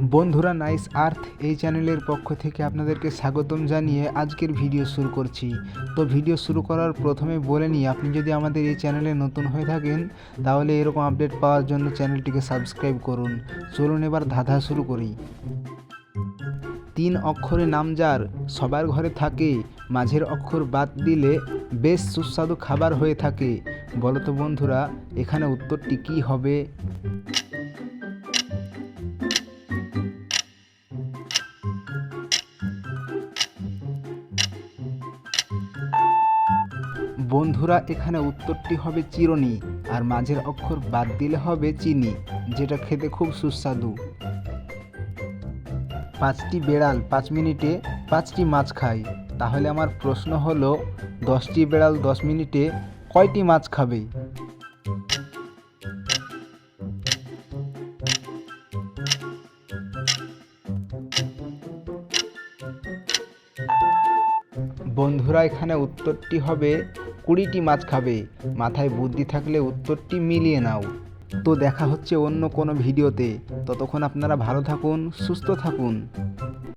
বন্ধুরা নাইস আর্থ এই চ্যানেলের পক্ষ থেকে আপনাদেরকে স্বাগতম জানিয়ে আজকের ভিডিও শুরু করছি। তো ভিডিও শুরু করার প্রথমে বলে নিই, আপনি যদি আমাদের এই চ্যানেলে নতুন হয়ে থাকেন, তাহলে এরকম আপডেট পাওয়ার জন্য চ্যানেলটিকে সাবস্ক্রাইব করুন। চলুন এবার ধাঁধা শুরু করি। তিন অক্ষরে নাম যার, সবার ঘরে থাকে, মাঝের অক্ষর বাদ দিলে বেশ সুস্বাদু খাবার হয়ে থাকে। বলো তো বন্ধুরা, এখানে উত্তরটি কী হবে? বন্ধুরা, এখানে উত্তরটি হবে চিরনি আর মাঝের অক্ষর বাদ দিলে হবে চিনি, যেটা খেতে খুব সুস্বাদু। পাঁচটি বেড়াল, পাঁচ মিনিটে পাঁচটি মাছ খায়। তাহলে আমার প্রশ্ন হলো, দশটি বেড়াল দশ মিনিটে কয়টি মাছ খাবে? বন্ধুরা এখানে উত্তরটি হবে কুড়িটি মাছ খাবে। মাথায় বুদ্ধি থাকলে উত্তরটি মিলিয়ে নাও। তো দেখা হচ্ছে অন্য কোনো ভিডিওতে। ততক্ষণ আপনারা ভালো থাকুন, সুস্থ থাকুন।